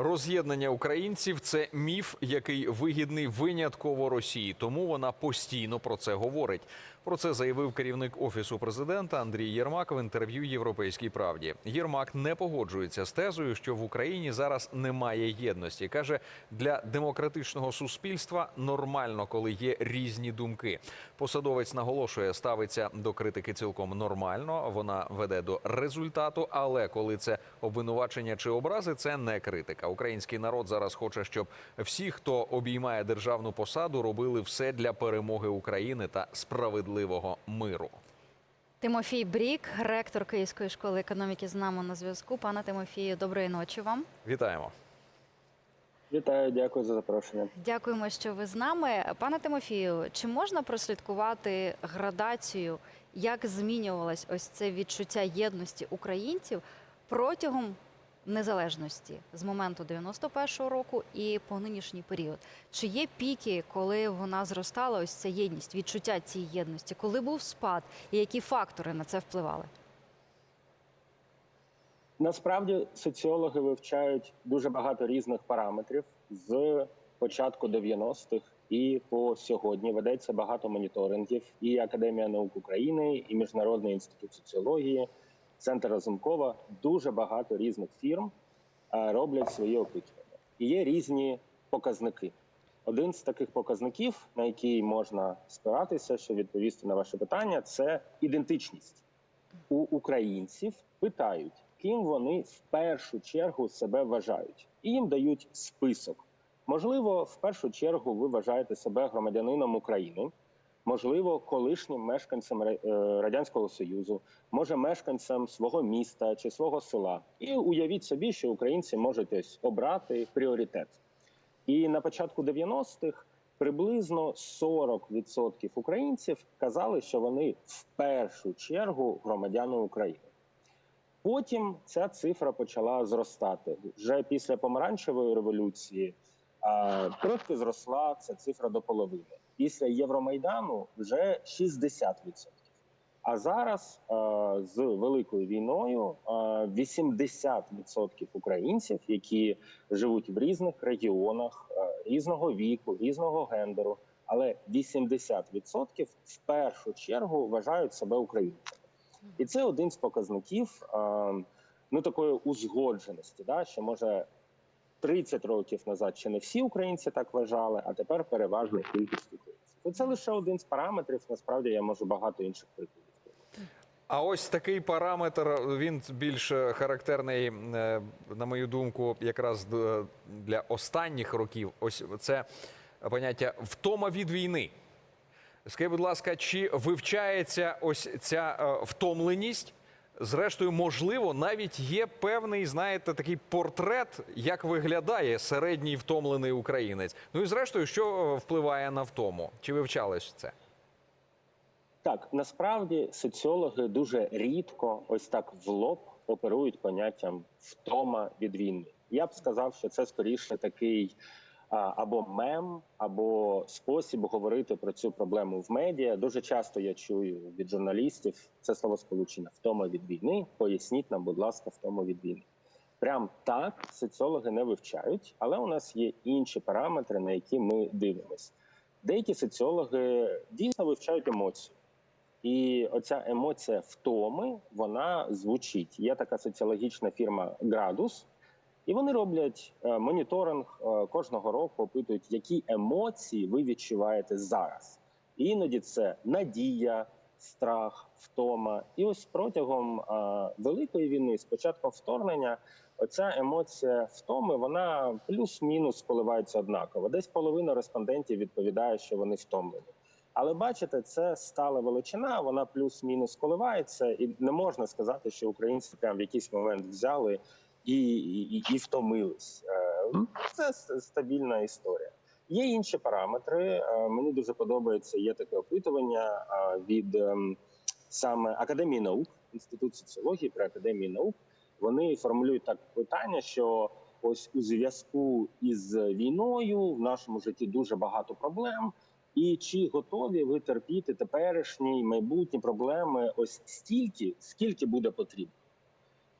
Роз'єднання українців це міф, який вигідний винятково Росії. Тому вона постійно про це говорить. Про це заявив керівник офісу президента Андрій Єрмак в інтерв'ю Європейській правді. Єрмак не погоджується з тезою, що в Україні зараз немає єдності. каже, для демократичного суспільства нормально, коли є різні думки. Посадовець наголошує, ставиться до критики цілком нормально. Вона веде до результату, але коли це обвинувачення чи образи, це не критика. Український народ зараз хоче, щоб всі, хто обіймає державну посаду, робили все для перемоги України та справедливого миру. Тимофій Брік, ректор Київської школи економіки, з нами на зв'язку. Пане Тимофію, доброї ночі вам. Вітаємо. Вітаю, дякую за запрошення. Дякуємо, що ви з нами. Пане Тимофію, чи можна прослідкувати градацію, як змінювалось ось це відчуття єдності українців протягом незалежності з моменту 91-го року і по нинішній період? Чи є піки, коли вона зростала, ось ця єдність, відчуття цієї єдності, коли був спад, і які фактори на це впливали? Насправді соціологи вивчають дуже багато різних параметрів з початку 90-х і по сьогодні ведеться багато моніторингів. І Академія наук України, і Міжнародний інститут соціології, центр Разумкова. Дуже багато різних фірм е, роблять свої опитування. І є різні показники. Один з таких показників, на який можна спиратися, щоб відповісти на ваше питання, це ідентичність. У українців питають, ким вони в першу чергу себе вважають, і їм дають список. Можливо, в першу чергу ви вважаєте себе громадянином України, можливо, колишнім мешканцем е, радянського союзу, може мешканцем свого міста чи свого села. І уявіть собі, що українці можуть ось обрати пріоритет. І на початку 90-х приблизно 40% українців казали, що вони в першу чергу громадяни України. Потім ця цифра почала зростати. Вже після помаранчевої революції трохи зросла ця цифра до половини. Після Євромайдану вже 60%. А зараз а, з великою війною а, 80% українців, які живуть в різних регіонах а, різного віку, різного гендеру, але 80% в першу чергу вважають себе українцями. І це один з показників а, ну такої узгодженості, да, що може 30 років назад ще не всі українці так вважали, а тепер переважна кількість українців. Це лише один з параметрів. Насправді я можу багато інших прикладів. А ось такий параметр він більш характерний, е, на мою думку, якраз для останніх років. Ось це поняття втома від війни. Скажіть, будь ласка, чи вивчається ось ця е, втомленість? Зрештою, можливо, навіть є певний, знаєте, такий портрет, як виглядає середній втомлений українець. Ну і зрештою, що е, впливає на втому? Чи вивчалось це? Так, насправді соціологи дуже рідко ось так в лоб оперують поняттям втома від війни. Я б сказав, що це скоріше такий або мем, або спосіб говорити про цю проблему в медіа. Дуже часто я чую від журналістів це словосполучення втома від війни. Поясніть нам, будь ласка, втома від війни. Прям так соціологи не вивчають, але у нас є інші параметри, на які ми дивимося. Деякі соціологи дійсно вивчають емоцію. І оця емоція втоми вона звучить. Є така соціологічна фірма Градус, і вони роблять е, моніторинг е, кожного року, опитують, які емоції ви відчуваєте зараз. І іноді це надія, страх, втома. І ось протягом е, великої війни, з початком вторгнення, оця емоція втоми вона плюс-мінус коливається однаково. Десь половина респондентів відповідає, що вони втомлені. Але бачите, це стала величина, вона плюс-мінус коливається, і не можна сказати, що українці прям в якийсь момент взяли і, і, і втомились. Е, Це стабільна історія. Є інші параметри. Е, Мені дуже подобається. Є таке опитування е, від ем, саме Академії наук, інститут соціології при академії наук. Вони формулюють так питання, що ось у зв'язку із війною в нашому житті дуже багато проблем. І чи готові ви терпіти теперішні майбутні проблеми ось стільки, скільки буде потрібно?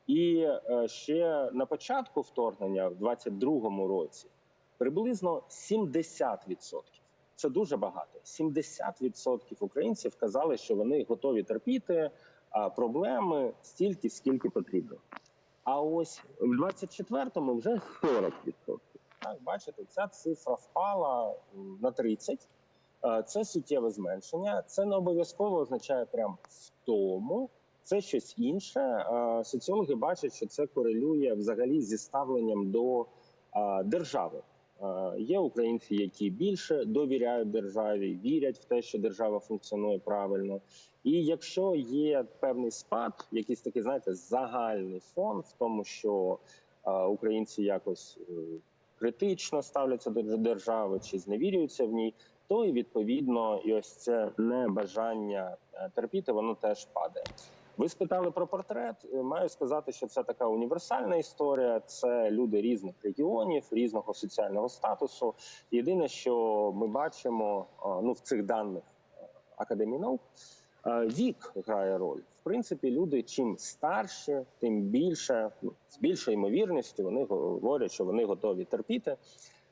І е, ще на початку вторгнення, в 22-му році, приблизно 70%. Це дуже багато. 70% українців казали, що вони готові терпіти проблеми стільки, скільки потрібно. А ось в 24-му вже 40%. Так, бачите, ця цифра впала на 30. Е, Це суттєве зменшення. Це не обов'язково означає прям в тому. Це щось інше. Соціологи бачать, що це корелює взагалі зі ставленням до держави. Є українці, які більше довіряють державі, вірять в те, що держава функціонує правильно. І якщо є певний спад, якийсь такий, знаєте, загальний фон в тому, що українці якось е, критично ставляться до держави чи зневірюються в ній, то і відповідно і ось це небажання е, терпіти, воно теж падає. Ви спитали про портрет. Маю сказати, що це така універсальна історія. Це люди різних регіонів, різного соціального статусу. Єдине, що ми бачимо ну в цих даних академії наук, вік грає роль. В принципі, люди чим старші, тим більше ну, з більшою ймовірністю вони говорять, що вони готові терпіти.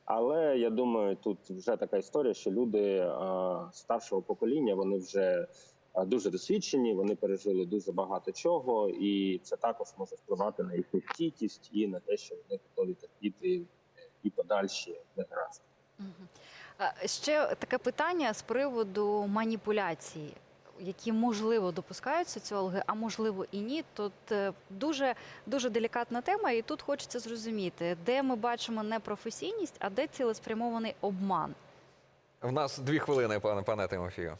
Але я думаю, тут вже така історія, що люди старшого покоління вони вже дуже досвідчені, вони пережили дуже багато чого, і це також може впливати на їхню стійкість і на те, що вони готові терпіти і подальші негаразди. Ще таке питання з приводу маніпуляцій, які можливо допускають соціологи, а можливо і ні. Тут е, дуже дуже делікатна тема, і тут хочеться зрозуміти, де ми бачимо не професійність, а де цілеспрямований обман. В нас дві хвилини, пане пане Тимофію.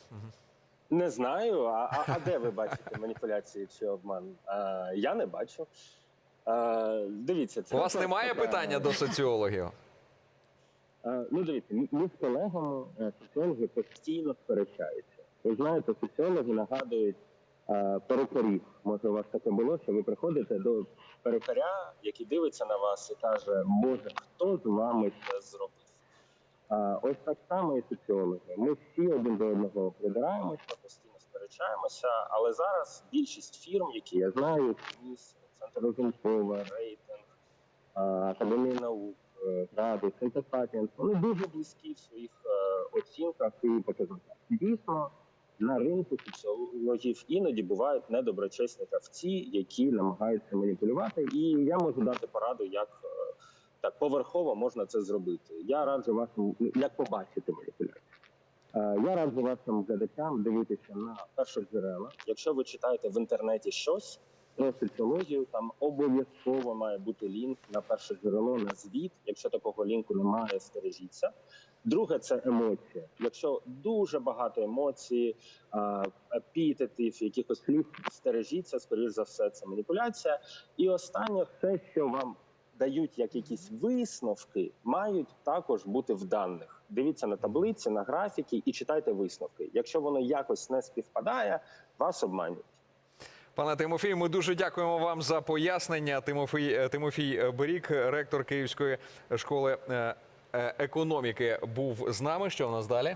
Не знаю. А, а, а де ви бачите маніпуляції чи обман? А, я не бачу. А, дивіться, це У вас немає така- питання до соціологів? Е, Ну, дивіться, ми- з колегами е, соціологи постійно сперечаються. Ви знаєте, соціологи нагадують перукарів. Може, у вас таке було, що ви приходите до перукаря, який дивиться на вас і каже, Боже, хто з вами це зробив? Ось так само і соціологи. Ми всі один до одного придираємося, постійно сперечаємося, але зараз більшість фірм, які я знаю, Центр Розумкова, рейтинг, Академія наук, е, Ради, Синтепатієнт, вони дуже близькі в своїх е, оцінках і показниках. Дійсно, на ринку соціологів іноді бувають недоброчесні кавці, які намагаються маніпулювати. І я можу дати пораду, як е, так поверхово можна це зробити. Я раджу вашим як побачити маніпуляцію. Е, Я раджу вашим глядачам дивитися на першоджерела. Якщо ви читаєте в інтернеті щось про соціологію, там обов'язково має бути лінк на перше джерело, на звіт. Якщо такого лінку немає, стережіться. Друге це емоція. Якщо дуже багато емоцій, а, епітетів, якихось слів, стережіться, скоріш за все, це маніпуляція. І останнє, все, що вам дають як якісь висновки, мають також бути в даних. Дивіться на таблиці, на графіки і читайте висновки. Якщо воно якось не співпадає, вас обманюють. Пане Тимофію, ми дуже дякуємо вам за пояснення. Тимофій е, Тимофій Берік, ректор Київської школи е, е, економіки, був з нами. Що в нас далі?